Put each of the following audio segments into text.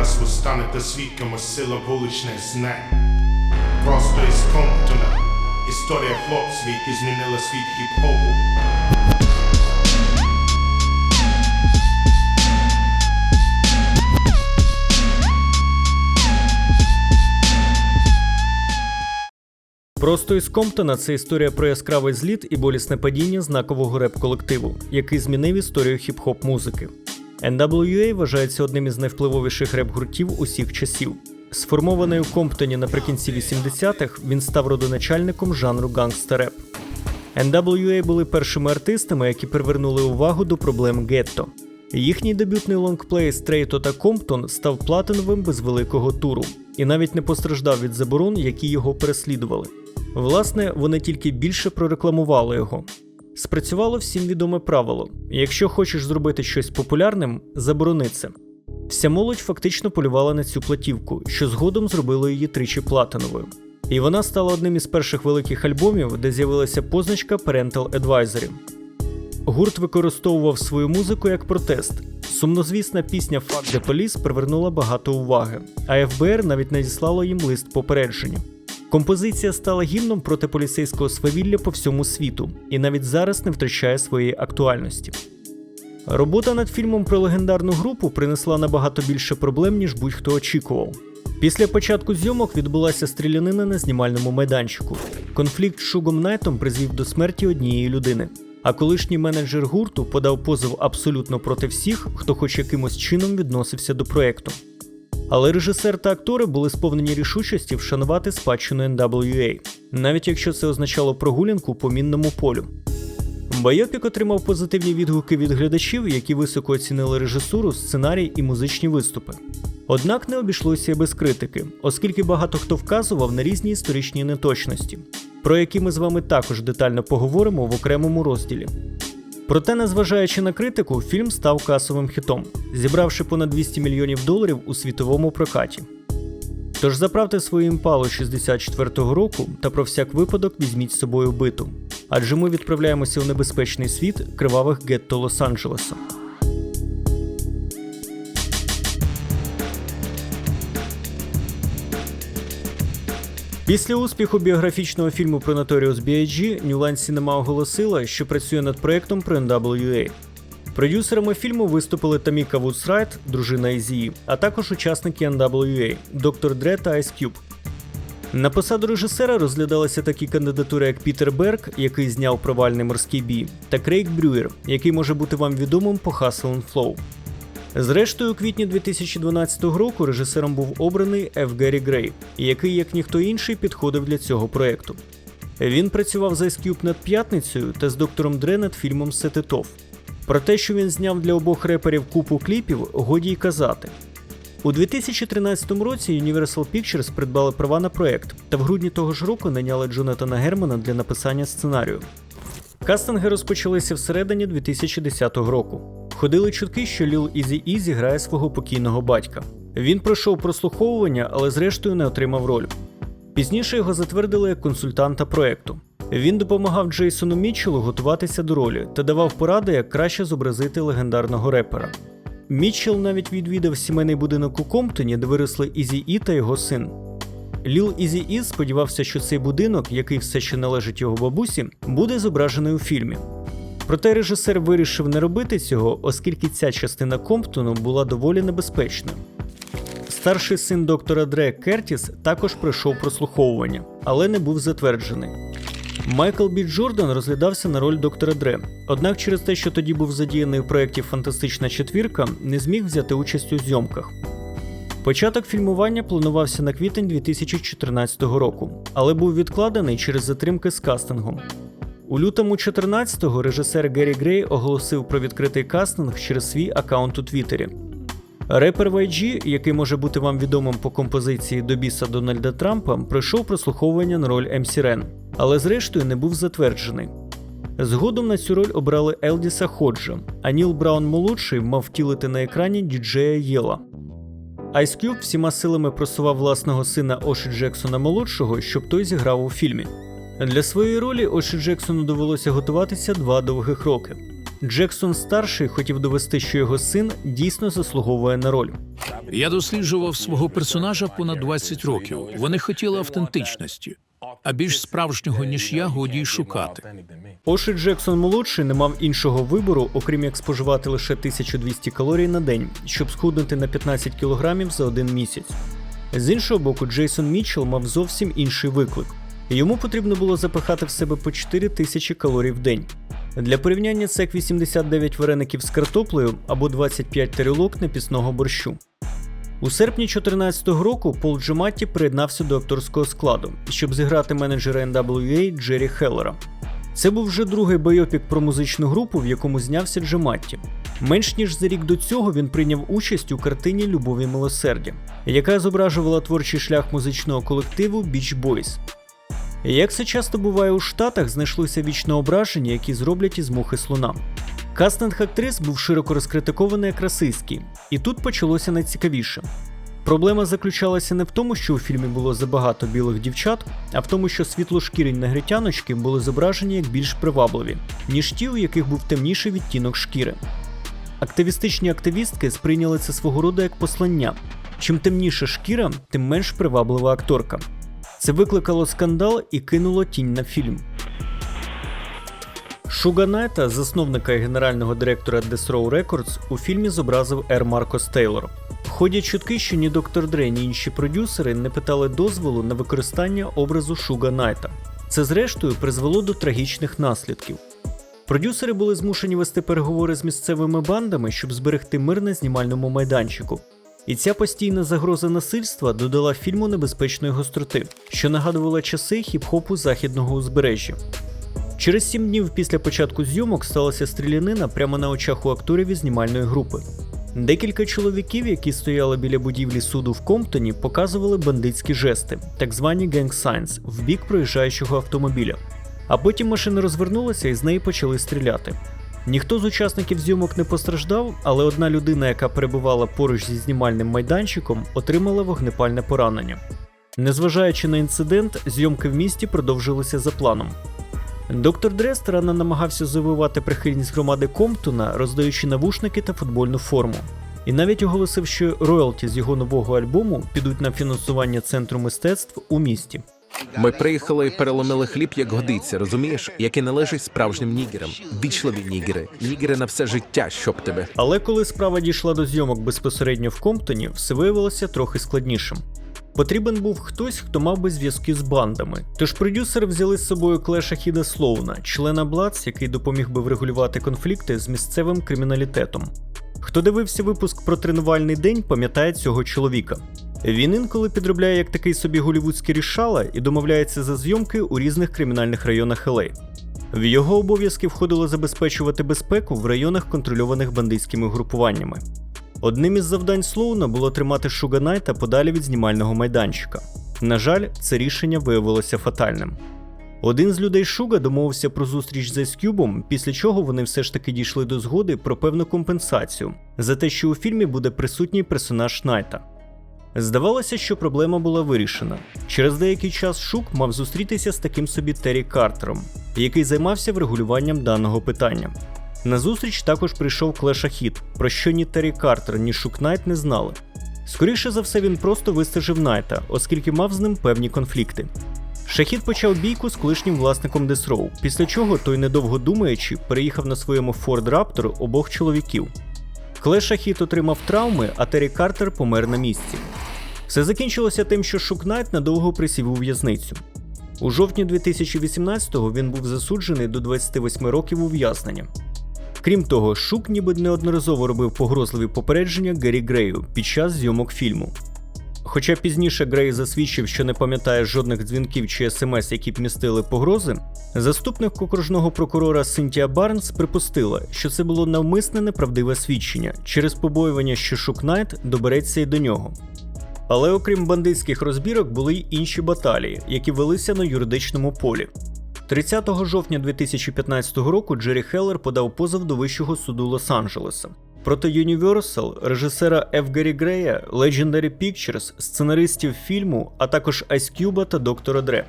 зараз ви станете свідками сила вуличних знань. Просто із Комптона історія хлопців, які змінили світ хіп-хопу. Просто із Комптона це історія про яскравий зліт і болісне падіння знакового реп-колективу, який змінив історію хіп-хоп музики. NWA вважається одним із найвпливовіших реп-гуртів усіх часів. Сформований у Комптоні наприкінці 80-х, він став родоначальником жанру гангста-реп. NWA були першими артистами, які привернули увагу до проблем гетто. Їхній дебютний лонгплей Стрейто та Комптон став платиновим без великого туру і навіть не постраждав від заборон, які його переслідували. Власне, вони тільки більше прорекламували його. Спрацювало всім відоме правило: якщо хочеш зробити щось популярним, заборони це. Вся молодь фактично полювала на цю платівку, що згодом зробило її тричі платиновою. І вона стала одним із перших великих альбомів, де з'явилася позначка Parental Advisory. Гурт використовував свою музику як протест. Сумнозвісна пісня Fuck the Police привернула багато уваги, а ФБР навіть надіслало їм лист попередження. Композиція стала гімном проти поліцейського свавілля по всьому світу і навіть зараз не втрачає своєї актуальності. Робота над фільмом про легендарну групу принесла набагато більше проблем, ніж будь-хто очікував. Після початку зйомок відбулася стрілянина на знімальному майданчику. Конфлікт з Шугом Найтом призвів до смерті однієї людини. А колишній менеджер гурту подав позов абсолютно проти всіх, хто хоч якимось чином відносився до проекту. Але режисер та актори були сповнені рішучості вшанувати спадщину NWA, навіть якщо це означало прогулянку по мінному полю. Байопік отримав позитивні відгуки від глядачів, які високо оцінили режисуру, сценарій і музичні виступи. Однак не обійшлося без критики, оскільки багато хто вказував на різні історичні неточності, про які ми з вами також детально поговоримо в окремому розділі. Проте, незважаючи на критику, фільм став касовим хітом, зібравши понад 200 мільйонів доларів у світовому прокаті. Тож заправте свою імпалу 64-го року та про всяк випадок візьміть з собою биту, адже ми відправляємося у небезпечний світ кривавих гетто Лос-Анджелеса. Після успіху біографічного фільму про Notorious B.I.G. New Line Cinema оголосила, що працює над проєктом про NWA. Продюсерами фільму виступили Таміка Вудсрайт, дружина Ізії, а також учасники NWA Доктор Дре та Ice Cube. На посаду режисера розглядалися такі кандидатури, як Пітер Берг, який зняв провальний морський бій, та Крейг Брюєр, який може бути вам відомим по Hustle and Flow. Зрештою, у квітні 2012 року режисером був обраний Ф. Геррі Грей, який, як ніхто інший, підходив для цього проєкту. Він працював з Ice Cube над п'ятницею та з доктором Дре над фільмом Off. Про те, що він зняв для обох реперів купу кліпів, годі й казати. У 2013 році Universal Pictures придбали права на проект, та в грудні того ж року наняли Джонатана Германа для написання сценарію. Кастинги розпочалися всередині 2010 року. Ходили чутки, що Ліл Ізі І зіграє свого покійного батька. Він пройшов прослуховування, але зрештою не отримав роль. Пізніше його затвердили як консультанта проекту. Він допомагав Джейсону Мітчеллу готуватися до ролі та давав поради, як краще зобразити легендарного репера. Мітчелл навіть відвідав сімейний будинок у Комптоні, де виросли Ізі І та його син. Ліл Ізі І сподівався, що цей будинок, який все ще належить його бабусі, буде зображений у фільмі. Проте режисер вирішив не робити цього, оскільки ця частина Комптону була доволі небезпечною. Старший син доктора Дре Кертіс також пройшов прослуховування, але не був затверджений. Майкл Бі Джордан розглядався на роль доктора Дре, однак через те, що тоді був задіяний у проєкті Фантастична четвірка, не зміг взяти участь у зйомках. Початок фільмування планувався на квітень 2014 року, але був відкладений через затримки з кастингом. У лютому 14-го режисер Геррі Грей оголосив про відкритий кастинг через свій аккаунт у Твіттері. Репер YG, який може бути вам відомим по композиції до біса Дональда Трампа, пройшов прослуховування на роль МС Рен, але зрештою не був затверджений. Згодом на цю роль обрали Елдіса Ходжа, а Ніл Браун молодший мав втілити на екрані діджея Єла. Ice Cube всіма силами просував власного сина Оші Джексона молодшого, щоб той зіграв у фільмі. Для своєї ролі Оші Джексону довелося готуватися два довгих роки. Джексон старший хотів довести, що його син дійсно заслуговує на роль. Я досліджував свого персонажа понад 20 років. Вони хотіли автентичності, а більш справжнього ніж я годі й шукати. Оші Джексон молодший не мав іншого вибору, окрім як споживати лише 1200 калорій на день, щоб схуднути на 15 кілограмів за один місяць. З іншого боку, Джейсон Мітчелл мав зовсім інший виклик. Йому потрібно було запихати в себе по 4000 калорій в день. Для порівняння це як 89 вареників з картоплею або 25 тарілок непісного борщу. У серпні 2014 року Пол Джематті приєднався до акторського складу, щоб зіграти менеджера NWA Джері Хеллера. Це був вже другий байопік про музичну групу, в якому знявся Джематті. Менш ніж за рік до цього він прийняв участь у картині Любові милосердя, яка зображувала творчий шлях музичного колективу Beach Boys. Як це часто буває у Штатах, знайшлося вічне ображення, які зроблять із мухи слона. Кастинг актрис був широко розкритикований як расистський, і тут почалося найцікавіше. Проблема заключалася не в тому, що у фільмі було забагато білих дівчат, а в тому, що світлошкірі негритяночки були зображені як більш привабливі, ніж ті, у яких був темніший відтінок шкіри. Активістичні активістки сприйняли це свого роду як послання. Чим темніша шкіра, тим менш приваблива акторка. Це викликало скандал і кинуло тінь на фільм. Шуга Найта, засновника і генерального директора Death Row Records, у фільмі зобразив Ер Маркос Тейлор. Ходять чутки, що ні доктор Дре, ні інші продюсери не питали дозволу на використання образу Шуга Найта. Це зрештою призвело до трагічних наслідків. Продюсери були змушені вести переговори з місцевими бандами, щоб зберегти мир на знімальному майданчику. І ця постійна загроза насильства додала фільму небезпечної гостроти, що нагадувала часи хіп-хопу західного узбережжя. Через сім днів після початку зйомок сталася стрілянина прямо на очах у акторів із знімальної групи. Декілька чоловіків, які стояли біля будівлі суду в Комптоні, показували бандитські жести, так звані gang signs, в бік проїжджаючого автомобіля. А потім машина розвернулася і з неї почали стріляти. Ніхто з учасників зйомок не постраждав, але одна людина, яка перебувала поруч зі знімальним майданчиком, отримала вогнепальне поранення. Незважаючи на інцидент, зйомки в місті продовжилися за планом. Доктор Дре старанно намагався завивати прихильність громади Комптона, роздаючи навушники та футбольну форму. І навіть оголосив, що роялті з його нового альбому підуть на фінансування центру мистецтв у місті. Ми приїхали і переломили хліб, як годиться, розумієш, який належить справжнім нігерам. Вічливі нігери, нігери на все життя, щоб тебе. Але коли справа дійшла до зйомок безпосередньо в Комптоні, все виявилося трохи складнішим. Потрібен був хтось, хто мав би зв'язки з бандами. Тож продюсери взяли з собою Клеша Хіда Слоуна, члена Бладс, який допоміг би врегулювати конфлікти з місцевим криміналітетом. Хто дивився випуск про тренувальний день, пам'ятає цього чоловіка. Він інколи підробляє як такий собі голівудський рішала і домовляється за зйомки у різних кримінальних районах ЛА. В його обов'язки входило забезпечувати безпеку в районах, контрольованих бандитськими групуваннями. Одним із завдань Слоуна було тримати Шуга Найта подалі від знімального майданчика. На жаль, це рішення виявилося фатальним. Один з людей Шуга домовився про зустріч з Ice після чого вони все ж таки дійшли до згоди про певну компенсацію за те, що у фільмі буде присутній персонаж Найта. Здавалося, що проблема була вирішена. Через деякий час Шук мав зустрітися з таким собі Террі Картером, який займався врегулюванням даного питання. На зустріч також прийшов Клеша Хіт, про що ні Террі Картер, ні Шук Найт не знали. Скоріше за все, він просто вистежив Найта, оскільки мав з ним певні конфлікти. Шахід почав бійку з колишнім власником Десроу, після чого той, недовго думаючи, переїхав на своєму Ford Raptor обох чоловіків. Клеш Шахід отримав травми, а Террі Картер помер на місці. Все закінчилося тим, що Шук Найт надовго присів у в'язницю. У жовтні 2018-го він був засуджений до 28 років ув'язнення. Крім того, Шук ніби неодноразово робив погрозливі попередження Гері Грею під час зйомок фільму. Хоча пізніше Грей засвідчив, що не пам'ятає жодних дзвінків чи смс, які б містили погрози, заступник окружного прокурора Синтія Барнс припустила, що це було навмисне неправдиве свідчення через побоювання, що Шук Найт добереться й до нього. Але окрім бандитських розбірок, були й інші баталії, які велися на юридичному полі. 30 жовтня 2015 року Джері Хеллер подав позов до Вищого суду Лос-Анджелеса. Проти Universal, режисера Ф. Гері Грея, Legendary Pictures, сценаристів фільму, а також Ice Cube та Доктора Дре.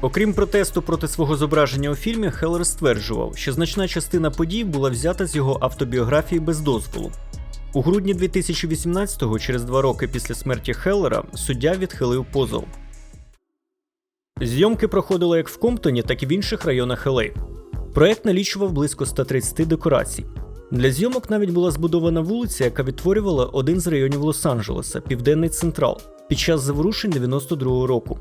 Окрім протесту проти свого зображення у фільмі, Хеллер стверджував, що значна частина подій була взята з його автобіографії без дозволу. У грудні 2018-го, через два роки після смерті Хеллера, суддя відхилив позов. Зйомки проходили як в Комптоні, так і в інших районах LA. Проект налічував близько 130 декорацій. Для зйомок навіть була збудована вулиця, яка відтворювала один з районів Лос-Анджелеса Південний Централ під час заворушень 92-го року.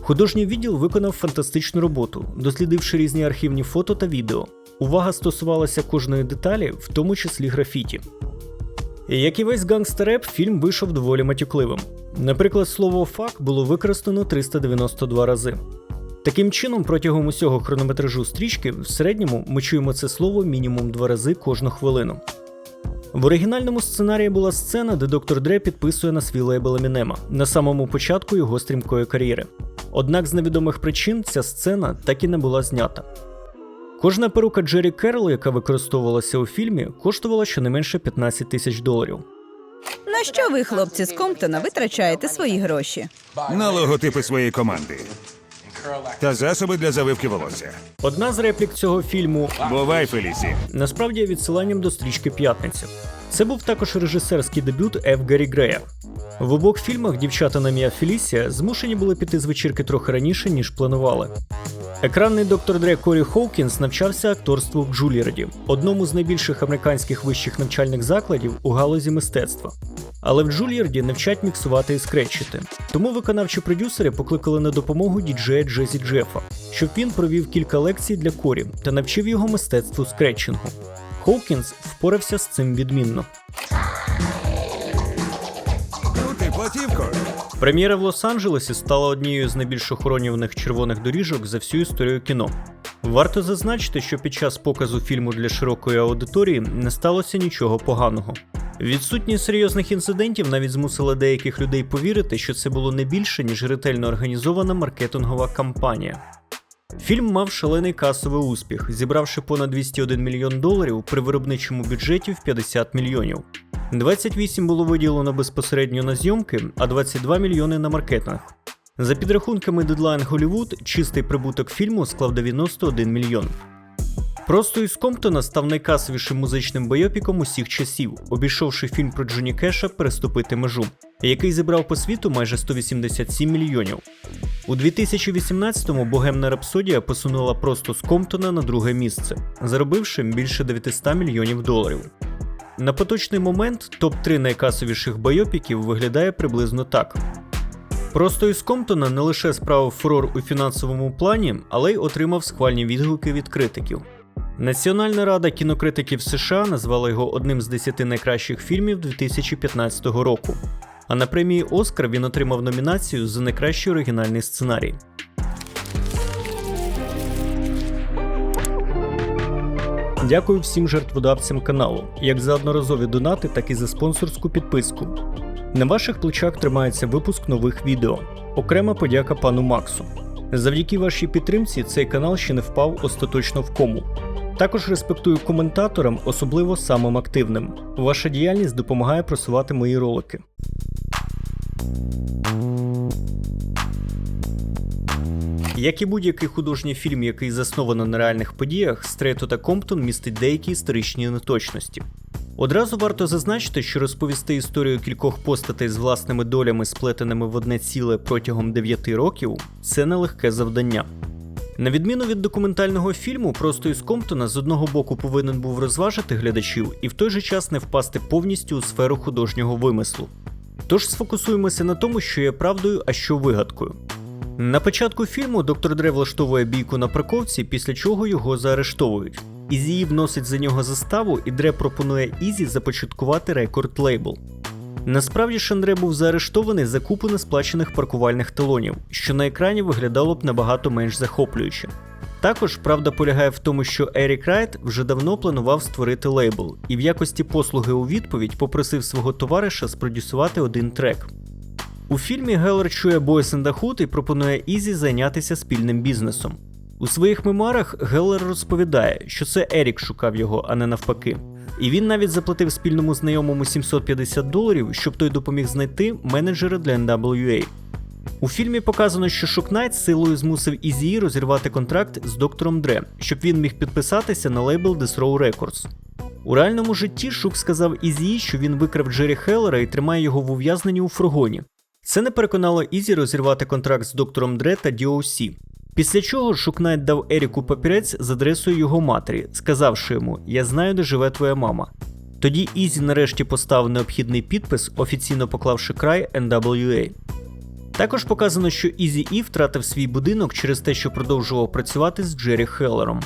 Художній відділ виконав фантастичну роботу, дослідивши різні архівні фото та відео. Увага стосувалася кожної деталі, в тому числі графіті. Як і весь гангстереп, фільм вийшов доволі матюкливим. Наприклад, слово фак було використано 392 рази. Таким чином, протягом усього хронометражу стрічки в середньому ми чуємо це слово мінімум два рази кожну хвилину. В оригінальному сценарії була сцена, де доктор Дре підписує на свій лейбл Емінема на самому початку його стрімкої кар'єри. Однак з невідомих причин ця сцена так і не була знята. Кожна перука Джері Керрол, яка використовувалася у фільмі, коштувала щонайменше 15 тисяч доларів. На що ви, хлопці з Комптона, витрачаєте свої гроші? на логотипи своєї команди та засоби для завивки волосся. Одна з реплік цього фільму Бувай, Фелісі. насправді є відсиланням до стрічки П'ятниця. Це був також режисерський дебют Ф. Гаррі Грея. В обох фільмах дівчата на ім'я Фелісія змушені були піти з вечірки трохи раніше, ніж планували. Екранний доктор Дре Корі Хоукінс навчався акторству в Джуліарді, одному з найбільших американських вищих навчальних закладів у галузі мистецтва. Але в Джуліарді не вчать міксувати і скретчити. Тому виконавчі продюсери покликали на допомогу діджея Джезі Джефа, щоб він провів кілька лекцій для Корі та навчив його мистецтву скретчингу. Хоукінс впорався з цим відмінно. Платівко. Прем'єра в Лос-Анджелесі стала однією з найбільш охоронюваних червоних доріжок за всю історію кіно. Варто зазначити, що під час показу фільму для широкої аудиторії не сталося нічого поганого. Відсутність серйозних інцидентів навіть змусила деяких людей повірити, що це було не більше, ніж ретельно організована маркетингова кампанія. Фільм мав шалений касовий успіх, зібравши понад 201 мільйон доларів при виробничому бюджеті в 50 мільйонів. 28 було виділено безпосередньо на зйомки, а 22 мільйони на маркетинг. За підрахунками Deadline Hollywood, чистий прибуток фільму склав 91 мільйон. Просто із Комптона став найкасовішим музичним бойопіком усіх часів, обійшовши фільм про Джоні Кеша переступити межу, який зібрав по світу майже 187 мільйонів. У 2018-му Богемна Рапсодія посунула просто з Комптона на друге місце, заробивши більше 900 мільйонів доларів. На поточний момент топ-3 найкасовіших бойопіків виглядає приблизно так. Просто із Комптона не лише справив фурор у фінансовому плані, але й отримав схвальні відгуки від критиків. Національна рада кінокритиків США назвала його одним з 10 найкращих фільмів 2015 року. А на премії Оскар він отримав номінацію за найкращий оригінальний сценарій. Дякую всім жертводавцям каналу, як за одноразові донати, так і за спонсорську підписку. На ваших плечах тримається випуск нових відео. Окрема подяка пану Максу. Завдяки вашій підтримці цей канал ще не впав остаточно в кому. Також респектую коментаторам, особливо самим активним. Ваша діяльність допомагає просувати мої ролики. Як і будь-який художній фільм, який засновано на реальних подіях, Стрейто та Комптон містить деякі історичні неточності. Одразу варто зазначити, що розповісти історію кількох постатей з власними долями, сплетеними в одне ціле протягом 9 років, це нелегке завдання. На відміну від документального фільму, просто із Комптона з одного боку повинен був розважити глядачів і в той же час не впасти повністю у сферу художнього вимислу. Тож сфокусуємося на тому, що є правдою, а що вигадкою. На початку фільму доктор Дре влаштовує бійку на парковці, після чого його заарештовують. Ізі вносить за нього заставу, і Дре пропонує Ізі започаткувати рекорд лейбл. Насправді ж Андре був заарештований за купу несплачених паркувальних талонів, що на екрані виглядало б набагато менш захоплююче. Також правда полягає в тому, що Ерік Райт вже давно планував створити лейбл і в якості послуги у відповідь попросив свого товариша спродюсувати один трек. У фільмі Геллер чує Boys in the Hood і пропонує Ізі зайнятися спільним бізнесом. У своїх мемуарах Геллер розповідає, що це Ерік шукав його, а не навпаки. І він навіть заплатив спільному знайомому 750 доларів, щоб той допоміг знайти менеджера для NWA. У фільмі показано, що Шок Найт силою змусив Ізі розірвати контракт з доктором Дре, щоб він міг підписатися на лейбл Death Row Records. У реальному житті Шук сказав Ізі, що він викрав Джері Хеллера і тримає його в ув'язненні у фургоні. Це не переконало Ізі розірвати контракт з доктором Дре та DOC. Після чого Шук Найт дав Еріку папірець з адресою його матері, сказавши йому: Я знаю, де живе твоя мама. Тоді Ізі нарешті поставив необхідний підпис, офіційно поклавши край NWA. Також показано, що Ізі І втратив свій будинок через те, що продовжував працювати з Джері Хеллером.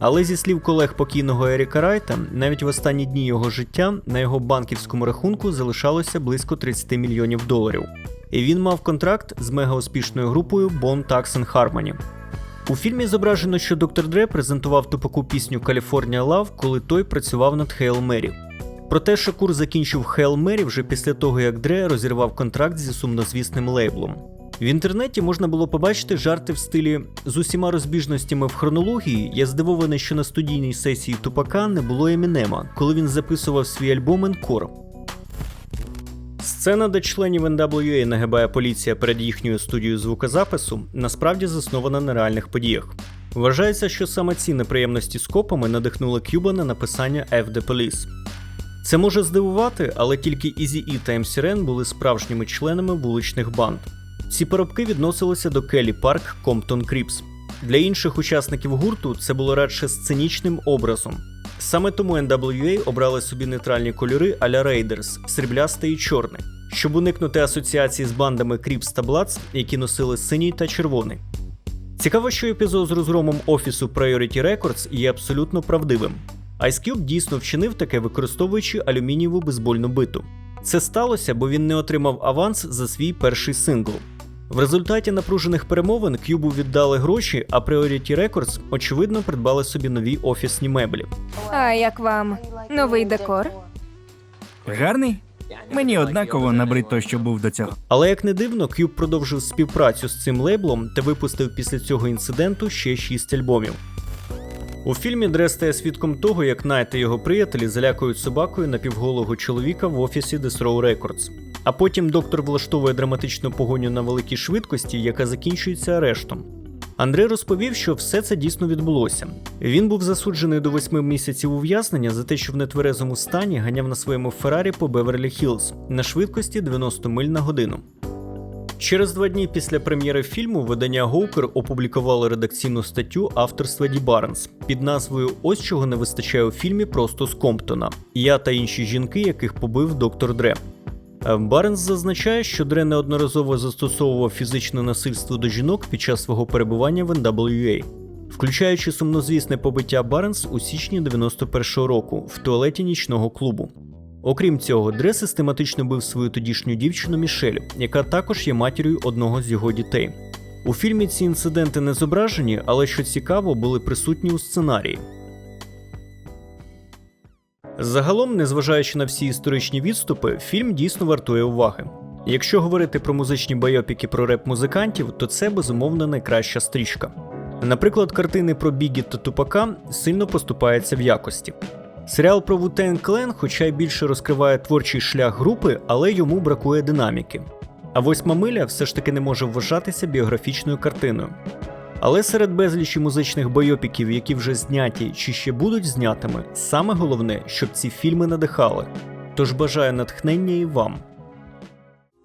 Але зі слів колег покійного Еріка Райта, навіть в останні дні його життя на його банківському рахунку залишалося близько 30 мільйонів доларів. І він мав контракт з мегауспішною групою Bone Tax Harmony. У фільмі зображено, що Доктор Дре презентував тупаку пісню California Love, коли той працював над Хейл Мері. Проте Шакур закінчив Хейл Мері вже після того, як Дре розірвав контракт зі сумнозвісним лейблом. В інтернеті можна було побачити жарти в стилі з усіма розбіжностями в хронології. Я здивований, що на студійній сесії Тупака не було Емінема, коли він записував свій альбом Encore. Сцена, де членів NWA нагибає поліція перед їхньою студією звукозапису, насправді заснована на реальних подіях. Вважається, що саме ці неприємності з копами надихнули Кюба на написання F the Police. Це може здивувати, але тільки Ізі І та МС Рен були справжніми членами вуличних банд. Ці поробки відносилися до Келі Парк Комптон Кріпс. Для інших учасників гурту це було радше сценічним образом. Саме тому NWA обрали собі нейтральні кольори а-ля Raiders – сріблястий і чорний, щоб уникнути асоціації з бандами Кріпс та Bloods, які носили синій та червоний. Цікаво, що епізод з розгромом офісу Priority Records є абсолютно правдивим. Ice Cube дійсно вчинив таке, використовуючи алюмінієву бейсбольну биту. Це сталося, бо він не отримав аванс за свій перший сингл. В результаті напружених перемовин Кюбу віддали гроші, а Priority Records, очевидно, придбали собі нові офісні меблі. А як вам новий декор? Гарний? Мені однаково набрид той, що був до цього. Але як не дивно, Кюб продовжив співпрацю з цим лейблом та випустив після цього інциденту ще 6 альбомів. У фільмі Дре стає свідком того, як Найт та його приятелі залякують собакою напівголого чоловіка в офісі Death Row Records. А потім доктор влаштовує драматичну погоню на великій швидкості, яка закінчується арештом. Андрей розповів, що все це дійсно відбулося. Він був засуджений до восьми місяців ув'язнення за те, що в нетверезому стані ганяв на своєму Феррарі по Беверлі Хіллз на швидкості 90 миль на годину. Через два дні після прем'єри фільму видання Гоукер опублікувало редакційну статтю авторства Ді Барнс під назвою Ось чого не вистачає у фільмі просто з Комптона. Я та інші жінки, яких побив доктор Дре. Е, Барнс зазначає, що Дре неодноразово застосовував фізичне насильство до жінок під час свого перебування в NWA, включаючи сумнозвісне побиття Барнс у січні 91-го року в туалеті нічного клубу. Окрім цього, Дре систематично бив свою тодішню дівчину Мішель, яка також є матір'ю одного з його дітей. У фільмі ці інциденти не зображені, але що цікаво, були присутні у сценарії. Загалом, незважаючи на всі історичні відступи, фільм дійсно вартує уваги. Якщо говорити про музичні байопіки про реп-музикантів, то це безумовно найкраща стрічка. Наприклад, картини про Бігі та Тупака сильно поступаються в якості. Серіал про Wu-Tang Clan хоча й більше розкриває творчий шлях групи, але йому бракує динаміки. А восьма миля все ж таки не може вважатися біографічною картиною. Але серед безлічі музичних бойопіків, які вже зняті чи ще будуть знятими, саме головне, щоб ці фільми надихали. Тож бажаю натхнення і вам.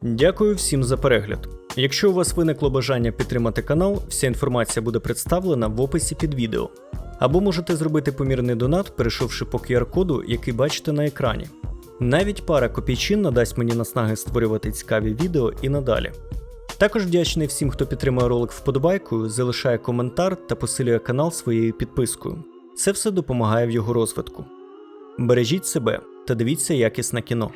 Дякую всім за перегляд. Якщо у вас виникло бажання підтримати канал, вся інформація буде представлена в описі під відео. Або можете зробити помірний донат, перейшовши по QR-коду, який бачите на екрані. Навіть пара копійчин надасть мені наснаги створювати цікаві відео і надалі. Також вдячний всім, хто підтримує ролик вподобайкою, залишає коментар та посилює канал своєю підпискою. Це все допомагає в його розвитку. Бережіть себе та дивіться якісне кіно.